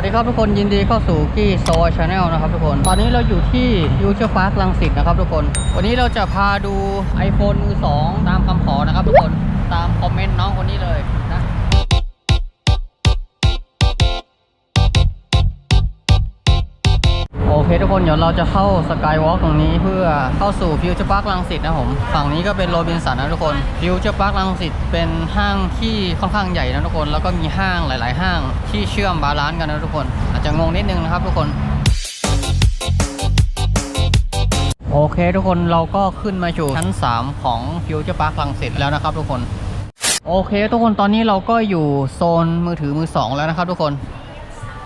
วัสดีครับทุกคนยินดีเข้าสู่กี้โซชาแนลนะครับทุกคน ตอนนี้เราอยู่ที่ยูเชอร์พาร์คลังสิตนะครับทุกคน วันนี้เราจะพาดู iPhone มือ 2 ตามคำขอนะครับทุกคนตามคอมเมนต์น้องคนนี้เลย คทุกคนเดี๋ยวเราจะเข้าสกายวอล์กตรงนี้เพื่อเข้าสู่ฟิวเจอร์พาร์คลังสิตนะผมฝั่งนี้ก็เป็นโรบินสันนะทุกคนฟิวเจอร์พาร์คลังสิตเป็นห้างที่ค่อนข้างใหญ่นะทุกคน แล้วก็มีห้างหลาย ๆ ห้างที่เชื่อมบาลานซ์กันนะทุกคน อาจจะงงนิดนึงนะครับทุกคนโอเคทุกคนเราก็ขึ้นมาอยู่ชั้น 3 ของฟิวเจอร์พาร์คลังสิตแล้วนะครับทุกคนโอเค ทุกคนตอนนี้เราก็อยู่โซนมือถือมือ 2 แล้วนะครับทุกคน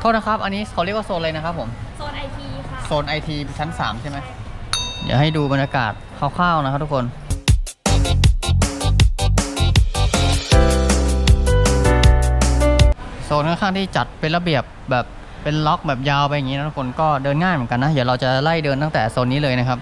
โทษนะครับ อันนี้เขาเรียกว่าโซนอะไรนะครับผม ซนไอทีค่ะโซนไอทีชั้น 3 ใช่ไหม เดี๋ยวให้ดูบรรยากาศคร่าวๆนะครับทุกคนโซนค่อนข้างที่จัดเป็นระเบียบแบบเป็นล็อกแบบยาวไปอย่างนี้นะทุกคนก็เดินง่ายเหมือนกันนะ เดี๋ยวเราจะไล่เดินตั้งแต่โซนนี้เลยนะครับ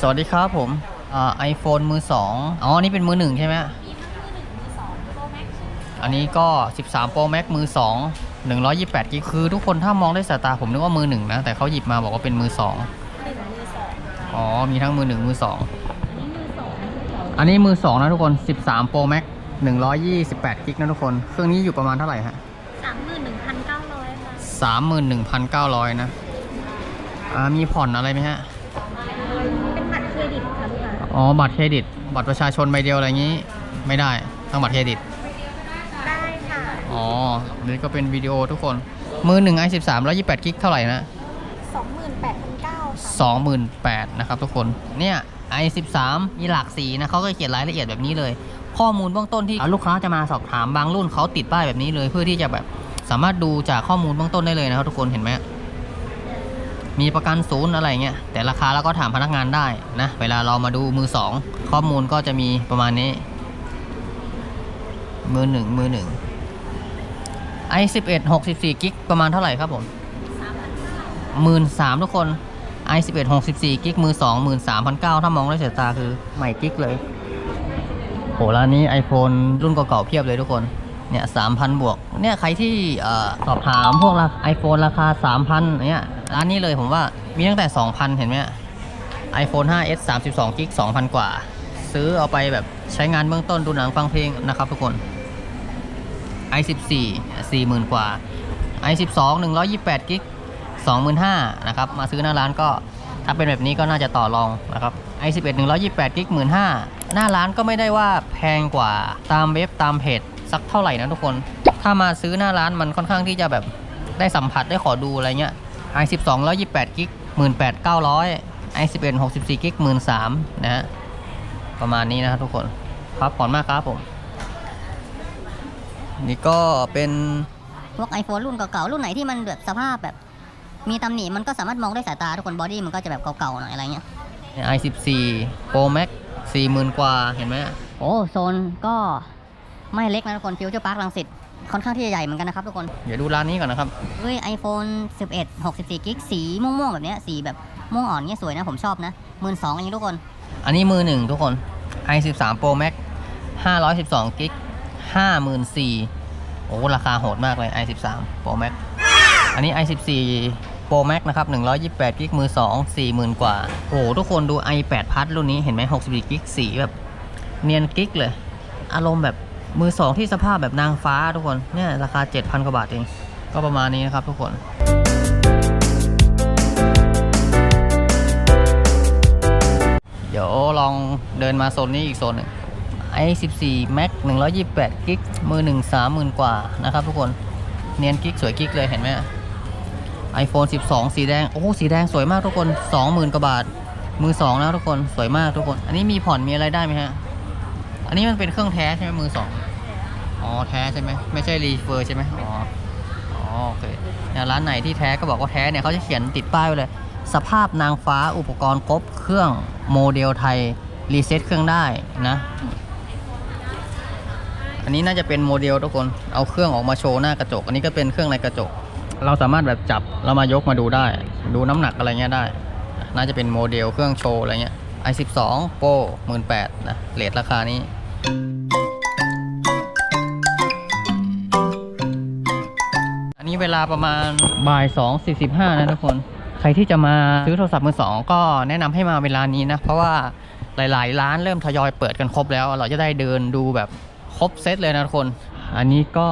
สวัสดีครับผมอ่าไอโฟนมือ 2 อ๋อ นี่เป็นมือ 1 ใช่ไหมมีทั้งมือหนึ่งมือสองโปรแม็กซ์อันนี้ก็ 13 Pro Max มือ 2 128กิกคือทุกคนถ้ามองด้วยสายตาผมนึกว่ามือหนึ่งนะ แต่เขาหยิบมาบอกว่าเป็นมือ2หนึ่งมือสองอ๋อ มีทั้งมือ1มืออันนี้มือสอง2อันนี้มือ2นะทุกคน 13 Pro Max 128กิกนะทุกคน เครื่องนี้อยู่ประมาณเท่าไหร่ฮะสามหมื่นหนึ่งพันเก้าร้อยค่ะ31,900 นะ อ่า มีผ่อนอะไรไหมฮะ เป็นบัตรเครดิตค่ะลูกค้าอ๋อ บัตรเครดิต บัตรประชาชนใบเดียวอะไรอย่างนี้ ไม่ได้ ต้องบัตรเครดิตได้ค่ะ อ๋อนี่ก็เป็นวิดีโอทุกคน มือ1 i13 128กิกเท่าไหร่นะสองหมื่นแปดพันเก้าค่ะ28,000นะครับทุกคน เนี่ย i13 มีหลากสีนะเขาก็เขียนรายละเอียดแบบนี้เลย ข้อมูลเบื้องต้นที่ลูกค้าจะมาสอบถามบางรุ่นเขาติดป้ายแบบนี้เลย เพื่อที่จะแบบสามารถดูจากข้อมูลเบื้องต้นได้เลยนะครับทุกคนเห็นไหมมีประกันศูนย์อะไรเงี้ยแต่ราคาเราก็ถามพนักงานได้นะ เวลาเรามาดูมือสองข้อมูลก็จะมีประมาณนี้ มือหนึ่งมือหนึ่ง i11 64กิกประมาณเท่าไหร่ครับผมสามพันเก้าหมื่นสามทุกคน i11 64กิกมือ2 1 3 0 0ถ้ามองด้วยสายตาคือใหม่กิกเลยโหร้านนี้ iPhone รุ่นเก่าๆเพียบเลยทุกคนเนี่ย3,000บวก เนี่ยใครที่เอ่อสอบถามพวกราไอโฟนราคา3,000เนี่ยร้านนี้เลยผมว่ามีตั้งแต่2,000เห็นไหม iPhone 5s 32กิก2,000 กว่า ซื้อเอาไปแบบใช้งานเบื้องต้นดูหนังฟังเพลงนะครับทุกคน i14 40,000 กว่า i12 128กิก25,000นะครับ มาซื้อหน้าร้านก็ถ้าเป็นแบบนี้ก็น่าจะต่อรองนะครับ i11 128กิก15,000 หน้าร้านก็ไม่ได้ว่าแพงกว่าตามเว็บตามเพจสักเท่าไหร่นะทุกคน ถ้ามาซื้อหน้าร้านมันค่อนข้างที่จะแบบได้สัมผัสได้ขอดูอะไรเงี้ย i12 128กิก18,900 i11 64กิก13,000นะฮะประมาณนี้นะครับทุกคน ครับขอบคุณมากครับผม นี่ก็เป็นพวก iPhone รุ่นเก่าๆรุ่นไหนที่มันแบบสภาพแบบ มีตำหนิมันก็สามารถมองด้วยสายตาทุกคนบอดี้มันก็จะแบบเก่าๆหน่อยอะไรเงี้ย i14 Pro Max 40,000 กว่าเห็นไหมโอ้โซนก็ไม่เล็กนะทุกคนฟิวเจอร์พาร์คลังสิตค่อนข้างที่จะใหญ่เหมือนกันนะครับทุกคนเดี๋ยวดูร้านนี้ก่อนนะครับด้วย iPhone 11 64กิกสีม่วงๆแบบเนี้ยสีแบบม่วงอ่อนเงี้ยสวยนะผมชอบนะหมื่นสองอย่างนี้ทุกคน อันนี้มือหนึ่งทุกคน i13 Pro Max 512กิก 54,000โอ้ราคาโหดมากเลย i13 Pro Max อันนี้ i14 Pro Max นะครับ128กิกมือ2 40,000 กว่า โอ้โหทุกคนดู i8 พัดรุ่นนี้เห็นไหม64กิกสีแบบ เนียนกิกเลย อารมณ์แบบมือ 2 ที่สภาพแบบนางฟ้าทุกคน เนี่ยราคา 7,000 กว่าบาทเอง ก็ประมาณนี้นะครับทุกคนเดี๋ยวลองเดินมาโซนนี้อีกโซนหนึ่ง i14 Max 128กิกมือ1 30,000 กว่านะครับทุกคน เนียนกิกสวยกิกเลยเห็นไหม iPhone 12 สีแดง โอ้สีแดงสวยมากทุกคน 20,000กว่าบาท มือ2นะทุกคนสวยมากทุกคน อันนี้มีผ่อนมีอะไรได้ไหมฮะ อันนี้มันเป็นเครื่องแท้ใช่ไหมมือ 2 อ๋อแท้ใช่ไหมไม่ใช่รีเฟอร์ใช่ไหมอ๋ออ๋อโอเคเนี่ยร้านไหนที่แท้ก็บอกว่าแท้เนี่ยเขาจะเขียนติดป้ายไว้เลย สภาพนางฟ้าอุปกรณ์ครบเครื่องโมเดลไทย รีเซ็ตเครื่องได้นะ นนี้น่าจะเป็นโมเดลทุกคน เอาเครื่องออกมาโชว์หน้ากระจก อันนี้ก็เป็นเครื่องในกระจก เราสามารถแบบจับแล้วมายกมาดูได้ ดูน้ำหนักอะไรเงี้ยได้ น่าจะเป็นโมเดลเครื่องโชว์อะไรเงี้ย i12 Pro 18,000นะเรทราคานี้อเวลาประมาณบ่ายสองสี่สิบห้านะทุกคน ใครที่จะมาซื้อโทรศัพท์มือสองก็แนะนำให้มาเวลานี้นะ เพราะว่าหลาย ๆ ร้านเริ่มทยอยเปิดกันครบแล้ว เราจะได้เดินดูแบบ ครบเซตเลยนะทุกคน อันนี้ก็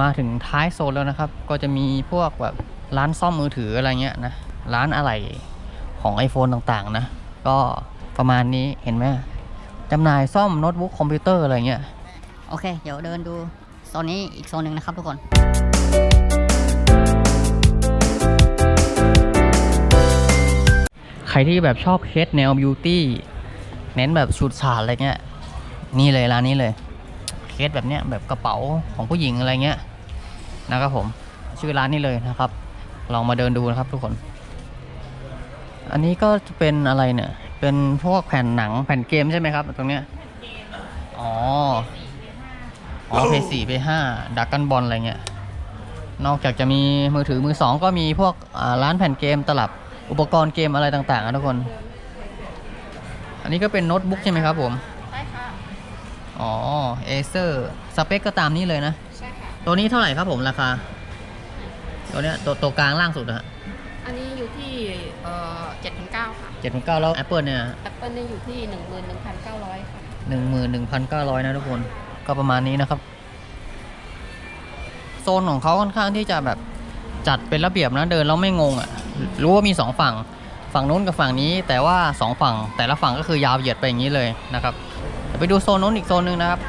มาถึงท้ายโซนแล้วนะครับ ก็จะมีพวกแบบร้านซ่อมมือถืออะไรเงี้ยนะ ร้านอะไรของ iPhone ต่างๆนะ ก็ประมาณนี้เห็นไหมจำหน่ายซ่อมโน้ตบุ๊กคอมพิวเตอร์อะไรเงี้ย โอเค เดี๋ยวเดินดูโซนนี้อีกโซนหนึ่งนะครับทุกคนใครที่แบบชอบเคสแนวบิวตี้เน้นแบบชุดฉาดอะไรเงี้ย นี่เลยร้านนี้เลยเค สแบบเนี้ยแบบกระเป๋าของผู้หญิงอะไรเงี้ยนะครับผมชื่อร้านนี้เลยนะครับลองมาเดินดูนะครับทุกคน อันนี้ก็จะเป็นอะไรเนี่ย เป็นพวกแผ่นหนังแผ่นเกมใช่ไหมครับ ตรงเนี้ยอ๋ออ๋อเพย์สี่เพย์ห้าดักกันบอลอะไรเงี้ยนอกจากจะมีมือถือมือสองก็มีพวกร้านแผ่นเกมตลับอุปกรณ์เกมอะไรต่างๆนะทุกคน อันนี้ก็เป็นโน้ตบุ๊กใช่ไหมครับผม อ๋อเอเซอร์สเปคก็ตามนี้เลยนะ ใช่ค่ะ ตัวนี้เท่าไหร่ครับผมราคา ตัวเนี้ยตัวตัวกลางล่างสุดอะฮะอันนี้อยู่ที่เอ่อเจ็ดถึงเก้าค่ะเจ็ดพันเก้าแล้ว Apple เนี่ย Apple เนี่ยอยู่ที่หนึ่งหมื่นหนึ่งพันเก้าร้อยค่ะ หนึ่งหมื่นหนึ่งพันเก้าร้อยนะทุกคน ก็ประมาณนี้นะครับ โซนของเขาค่อนข้างที่จะแบบจัดเป็นระเบียบนะเดินแล้วไม่งงอะ่ะ รู้ว่ามีสองฝั่ง ฝั่งนู้นกับฝั่งนี้ แต่ว่าสองฝั่งแต่ละฝั่งก็คือยาวเหยียดไปอย่างนี้เลยนะครับเดี๋ยว ไปดูโซนนู้นอีกโซนหนึ่งนะครับ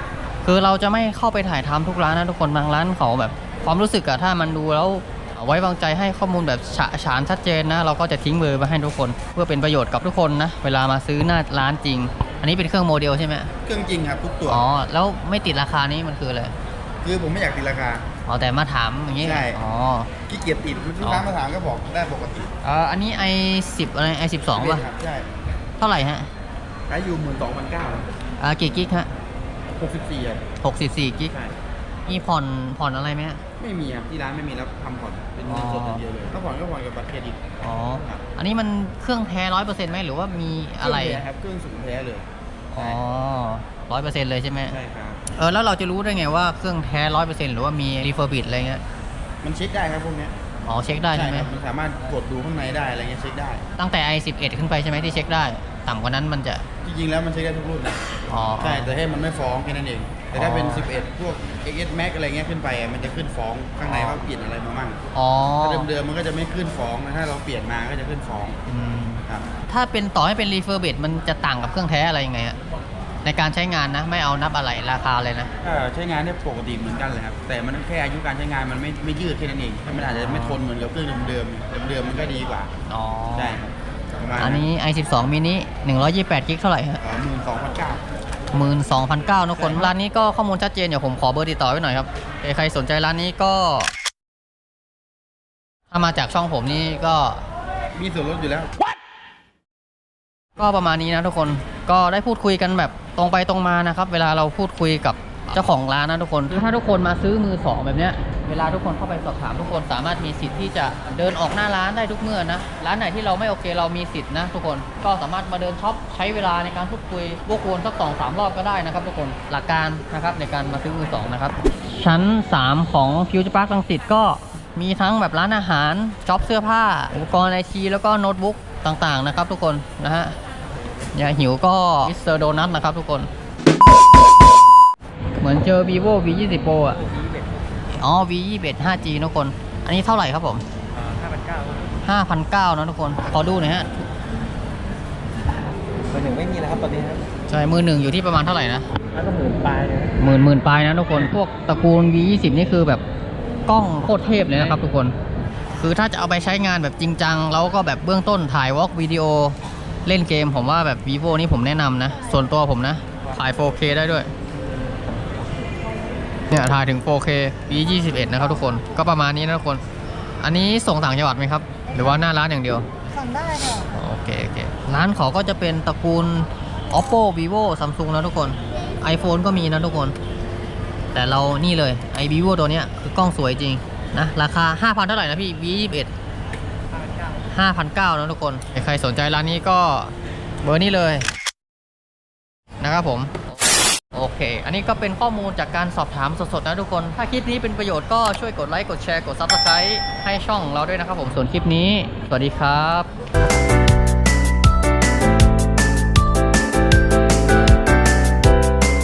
คือเราจะไม่เข้าไปถ่ายทำทุกร้านนะทุกคนบางร้านเขาแบบ ความรู้สึกอะถ้ามันดูแล้วไว้วางใจให้ข้อมูลแบบฉะฉานชัดเจนนะ เราก็จะทิ้งเบอร์ไว้ให้ทุกคน เพื่อเป็นประโยชน์กับทุกคนนะ เวลามาซื้อหน้าร้านจริง อันนี้เป็นเครื่องโมเดลใช่ไหมเครื่องจริงครับทุกตัวอ๋อแล้วไม่ติดราคานี้มันคืออะไรคือผมไม่อยากตีราคาอ๋อแต่มาถามอย่างนี้ใช่อ๋อขี้เกียจติดลูกค้ามาถามก็บอกได้ปกติเอ่ออันนี้ i 10อะไร i 12ป่ะครับใช่เท่าไหร่ฮะใช้อยู่หมื่นสองพันเก้า อ่ากี่กิกฮะหกสิบสี่อะ64กิกใช่มีผ่อนผ่อนอะไรไหมฮะ ไม่มีครับที่ร้านไม่มีแล้วทำผ่อนเป็นเงินสดอย่างเดียวเลยถ้าผ่อนก็ผ่อนกับบัตรเครดิตอ๋อ ครับอันนี้มันเครื่องแท้ร้อยเปอร์เซ็นต์ไหมหรือว่ามีอะไร เคงแท้ครับเครื่องสูงแท้เลยอ๋อร้อยเปอร์เซ็นต์เลยใช่ไหมใช่ครับ เออแล้วเราจะรู้ได้ไงว่าเครื่องแท้ร้อยเปอร์เซ็นต์หรือว่ามีรีเฟอร์บิดอะไรเงี้ย มันเช็คได้ครับพวกเนี้ยอ๋อเช็คได้ใช่ไหม ครับมันสามารถกดดูข้างในได้อะไรเงี้ยเช็คได้ ตั้งแต่ i 11ขึ้นไปใช่ไหมที่เช็คได้ ต่ำกว่านั้นมันจะ จริงๆแล้วมันเช็คได้ทุกรุ่นนะอ๋อ ใช่แต่ให้มันไม่ฟ้องแค่นั้นเอง แต่ถ้าเป็นอ๋อ11 พวก XS Max อะไรเงี้ยขึ้นไปอะมันจะขึ้นฟ้องข้างในว่าเปลี่ยนอะไรมามั่งอ๋อถ้าเดิมๆมันก็จะไม่ขึ้นฟ้องนะถ้าเราเปลี่ยนมาก็จะขึ้นฟ้องอืมครับถ้าเป็นต่อให้เป็นรีเฟอร์เบดมันจะต่างกับเครื่องแท้อะไรยังไงฮะในการใช้งานนะ ไม่เอานับอะไรราคาเลยนะถ้าใช้งานได้ปกติเหมือนกันเลยครับแต่มันแค่อายุการใช้งานมันไม่ไม่ยืดแค่นั้นเองมันอาจจะไม่ทนเหมือนกับเครื่องเดิมๆเดิมๆมันก็ดีกว่า อ๋อ ใช่ครับประมาณ อันนี้ i 12 mini 128กิกเท่าไหร่ฮะหมื่นสองพันเก้าหมื่นสองพันเก้าทุกคนร้านนี้ก็ข้อมูลชัดเจนเดี๋ยวผมขอเบอร์ติดต่อไว้หน่อยครับเอ้ยใครสนใจร้านนี้ก็ ถ้ามาจากช่องผมนี่ก็มีส่วนลดอยู่แล้ว ก็ประมาณนี้นะทุกคนก็ได้พูดคุยกันแบบตรงไปตรงมานะครับ เวลาเราพูดคุยกับ เจ้าของร้านนะทุกคนคือถ้าทุกคนมาซื้อมือสองแบบเนี้ยเวลาทุกคนเข้าไปสอบถามทุกคนสามารถมีสิทธิ์ที่จะเดินออกหน้าร้านได้ทุกเมื่อนะร้านไหนที่เราไม่โอเคเรามีสิทธิ์นะทุกคนก็สามารถมาเดินช็อปใช้เวลาในการพูดคุยพวกวนสักสองสามรอบก็ได้นะครับทุกคนหลักการนะครับในการมาซื้อมือสองนะครับชั้น 3 ของฟิวเจอร์พาร์คลังสิตก็มีทั้งแบบร้านอาหารช็อปเสื้อผ้า อุปกรณ์ไอทีแล้วก็โน้ตบุ๊กต่างๆนะครับทุกคนนะฮะอย่าหิวก็มิสเตอร์โดนัทนะครับทุกคน เหมือนเจอ vivo v 2 0 pro อะ อ๋อ v 2 1 5g ทุกคน อันนี้เท่าไหร่ครับผม5,900นะทุกคน ขอดูหน่อยฮะ มือหนึ่งไม่มีแล้วครับตอนนี้ครับใช่ มือหนึ่งอยู่ที่ประมาณเท่าไหร่นะ แล้วก็หมื่นปลายเลยนะหมื่นหมื่นปลายนะทุกคน พวกตระกูล v 2 0นี่คือแบบกล้องโคตรเทพเลยนะครับทุกคน คือถ้าจะเอาไปใช้งานแบบจริงจัง แล้วก็แบบเบื้องต้นถ่ายวอล์กวิดีโอเล่นเกม ผมว่าแบบ vivo นี่ผมแนะนำนะ ส่วนตัวผมนะ ถ่าย 4K ได้ด้วย เนี่ยถ่ายถึง 4K V 21นะครับทุกคนก็ประมาณนี้นะทุกคน อันนี้ส่งต่างจังหวัดไหมครับ หรือว่าหน้าร้านอย่างเดียว สั่งได้ค่ะ โอเคโอเคร้านเขาก็จะเป็นตระกูล oppo vivo samsung นะทุกคน iphone ก็มีนะทุกคน แต่เรานี่เลยไอ vivo ตัวเนี้ยคือกล้องสวยจริงนะราคา 5,000 เท่าไหร่นะพี่ v 21 5,900นะทุกคน ใครสนใจร้านนี้ก็เบอร์นี้เลยนะครับผม โอเค อันนี้ก็เป็นข้อมูลจากการสอบถามสดๆนะทุกคน ถ้าคลิปนี้เป็นประโยชน์ก็ช่วยกดไลค์ กดแชร์ กด Subscribe ให้ช่องเราด้วยนะครับผม ส่วนคลิปนี้ สวัสดีครับ